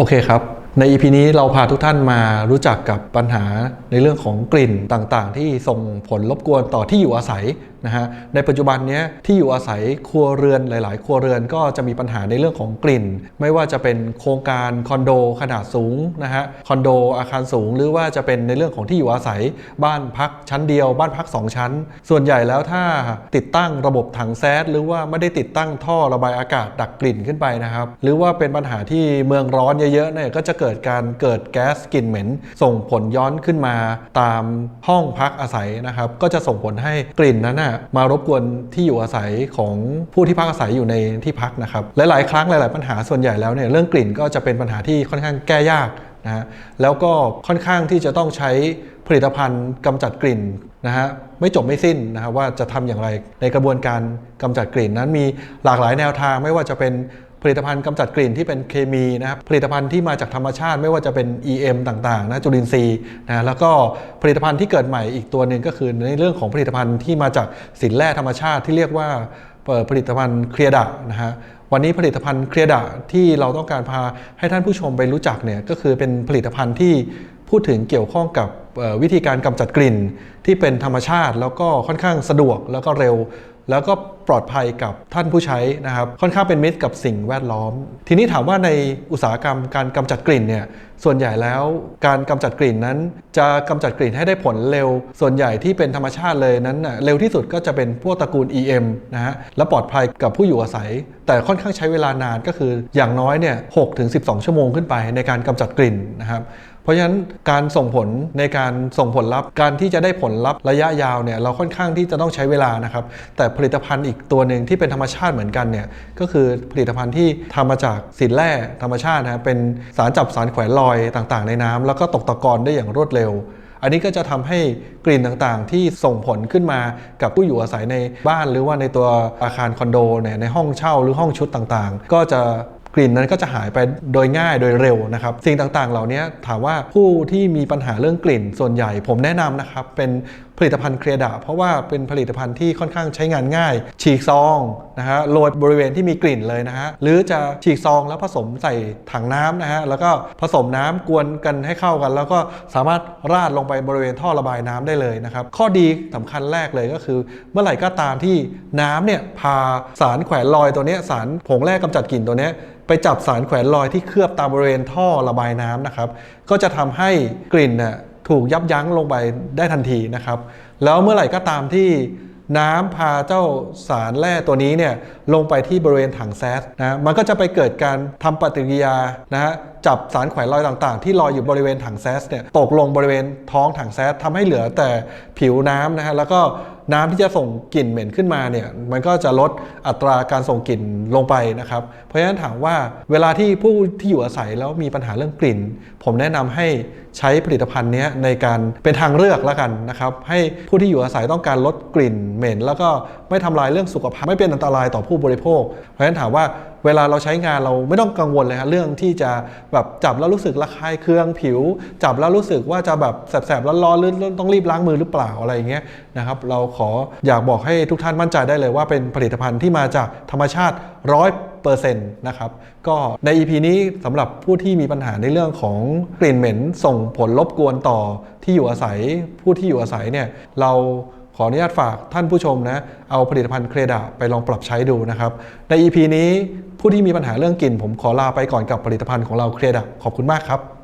โอเคครับ ใน EP นี้เราพาทุกท่านมารู้จักกับปัญหาในเรื่องของกลิ่นต่างๆ ที่ส่งผลรบกวนต่อที่อยู่อาศัยนะฮะในปัจจุบันนี้ที่อยู่อาศัยครัวเรือนหลาย ๆ ครัวเรือนก็จะมีปัญหาในเรื่องของกลิ่น ไม่ว่าจะเป็นโครงการคอนโดขนาดสูงนะฮะคอนโดอาคารสูง หรือว่าจะเป็นในเรื่องของที่อยู่อาศัยบ้านพักชั้นเดียว บ้านพัก 2 ชั้น ส่วนใหญ่แล้วถ้าติดตั้งระบบถังแซดหรือว่าไม่ได้ติดตั้งท่อระบายอากาศดักกลิ่นขึ้นไปนะครับหรือว่าเป็นปัญหาที่เมืองร้อนเยอะๆเนี่ยก็จะเกิดการเกิดแก๊สกลิ่นเหม็น ส่งผลย้อนขึ้นมาตามห้องพักอาศัยนะครับก็จะส่งผลให้กลิ่นนั้นนะมารบกวนที่อยู่อาศัยของผู้ที่พักอาศัยอยู่ในที่พักนะครับหลายๆครั้งหลาย ๆ ปัญหาส่วนใหญ่แล้วเนี่ยเรื่องกลิ่นก็จะเป็นปัญหาที่ค่อนข้างแก้ยากนะฮะแล้วก็ค่อนข้างที่จะต้องใช้ผลิตภัณฑ์กำจัดกลิ่นนะฮะไม่จบไม่สิ้นนะฮะว่าจะทำอย่างไรในกระบวนการกำจัดกลิ่นนั้นมีหลากหลายแนวทางไม่ว่าจะเป็น ผลิตภัณฑ์กำจัดกลิ่นที่เป็นเคมีนะครับผลิตภัณฑ์ที่มาจากธรรมชาติไม่ว่าจะเป็น EM ต่างๆนะจุลินทรีย์นะแล้วก็ผลิตภัณฑ์ที่เกิดใหม่อีกตัวหนึ่งก็คือในเรื่องของผลิตภัณฑ์ที่มาจากสินแร่ธรรมชาติที่เรียกว่าผลิตภัณฑ์เคลียดะนะฮะวันนี้ผลิตภัณฑ์เคลียดะที่เราต้องการพาให้ท่านผู้ชมไปรู้จักเนี่ยก็คือเป็นผลิตภัณฑ์ที่พูดถึงเกี่ยวข้องกับวิธีการกำจัดกลิ่น ที่เป็นธรรมชาติแล้วก็ค่อนข้างสะดวกแล้วก็เร็ว แล้วก็ ปลอดภัยกับท่านผู้ใช้นะครับค่อนข้างเป็นมิตรกับสิ่งแวดล้อม ทีนี้ถามว่าในอุตสาหกรรมการกำจัดกลิ่นเนี่ยส่วนใหญ่แล้วการกำจัดกลิ่นนั้น จะกำจัดกลิ่นให้ได้ผลเร็ว ส่วนใหญ่ที่เป็นธรรมชาติเลยนั้นน่ะเร็วที่สุดก็จะเป็นพวกตระกูล EM นะฮะและปลอดภัยกับผู้อยู่อาศัย แต่ค่อนข้างใช้เวลานานก็คืออย่างน้อยเนี่ย6ถึง12ชั่วโมงขึ้นไปในการกำจัดกลิ่นนะครับเพราะฉะนั้นการส่งผลในการส่งผลลัพธ์การที่จะได้ผลลัพธ์ระยะยาวเนี่ยเราค่อนข้างที่จะต้องใช้เวลานะครับ แต่ผลิตภัณฑ์อีกตัวหนึ่งที่เป็นธรรมชาติเหมือนกันเนี่ยก็คือผลิตภัณฑ์ที่ทำมาจากสินแร่ธรรมชาตินะเป็นสารจับสารแขวนลอยต่างๆ ในน้ำแล้วก็ตกตะกอนได้อย่างรวดเร็ว อันนี้ก็จะทำให้กลิ่นต่างๆ ที่ส่งผลขึ้นมากับผู้อยู่อาศัยในบ้านหรือว่าในตัวอาคารคอนโดเนี่ยในห้องเช่าหรือห้องชุดต่างๆ ก็จะกลิ่นนั้นก็จะหายไปโดยง่ายโดยเร็วนะครับ สิ่งต่างๆ เหล่านี้ถามว่าผู้ที่มีปัญหาเรื่องกลิ่นส่วนใหญ่ผมแนะนำนะครับ เป็น ผลิตภัณฑ์เคลียดะเพราะว่าเป็นผลิตภัณฑ์ที่ค่อนข้างใช้งานง่าย ฉีกซองนะฮะโรยบริเวณที่มีกลิ่นเลยนะฮะหรือจะฉีกซองแล้วผสมใส่ถังน้ำนะฮะแล้วก็ผสมน้ำกวนกันให้เข้ากัน แล้วก็สามารถราดลงไปบริเวณท่อระบายน้ำได้เลยนะครับข้อดีสำคัญแรกเลยก็คือ เมื่อไหร่ก็ตามที่น้ำเนี่ยพาสารแขวนลอยตัวเนี้ยสารผงแร่กำจัดกลิ่นตัวเนี้ยไปจับสารแขวนลอยที่เคลือบตามบริเวณท่อระบายน้ำนะครับ ก็จะทำให้กลิ่นน่ะ ถูกยับยั้งลงไปได้ทันทีนะครับ แล้วเมื่อไหร่ก็ตามที่น้ำพาเจ้าสารแร่ตัวนี้เนี่ยลงไปที่บริเวณถังแซสนะมันก็จะไปเกิดการทำปฏิกิริยานะฮะจับสารแขวนลอยต่างๆ ที่ลอยอยู่บริเวณถังแซสเนี่ยตกลงบริเวณท้องถังแซสทำให้เหลือแต่ผิวน้ำนะฮะแล้วก็น้ำที่จะส่งกลิ่นเหม็นขึ้นมาเนี่ยมันก็จะลดอัตราการส่งกลิ่นลงไปนะครับ เพราะฉะนั้นถามว่าเวลาที่ผู้ที่อยู่อาศัยแล้วมีปัญหาเรื่องกลิ่น ผมแนะนำให้ใช้ผลิตภัณฑ์นี้ในการเป็นทางเลือกแล้วกันนะครับ ให้ผู้ที่อยู่อาศัยต้องการลดกลิ่นเหม็น แล้วก็ไม่ทำลายเรื่องสุขภาพไม่เป็นอันตรายต่อผู้บริโภค เพราะฉะนั้นถามว่าเวลาเราใช้งานเราไม่ต้องกังวลเลยครับเรื่องที่จะแบบจับแล้วรู้สึกระคายเคืองผิว จับแล้วรู้สึกว่าจะแบบแสบๆร้อนๆหรือต้องรีบล้างมือหรือเปล่าอะไรอย่างเงี้ยนะครับเราขออยากบอกให้ทุกท่านมั่นใจได้เลยว่าเป็นผลิตภัณฑ์ที่มาจากธรรมชาติร้อยเปอร์เซ็นต์นะครับก็ใน EP นี้สำหรับผู้ที่มีปัญหาในเรื่องของกลิ่นเหม็นส่งผลรบกวนต่อที่อยู่อาศัยผู้ที่อยู่อาศัยเนี่ยเรา ขออนุญาตฝากท่านผู้ชมนะ เอาผลิตภัณฑ์เครดาไปลองปรับใช้ดูนะครับ ใน EP นี้ผู้ที่มีปัญหาเรื่องกลิ่น ผมขอลาไปก่อนกับผลิตภัณฑ์ของเราเครดาขอบคุณมากครับ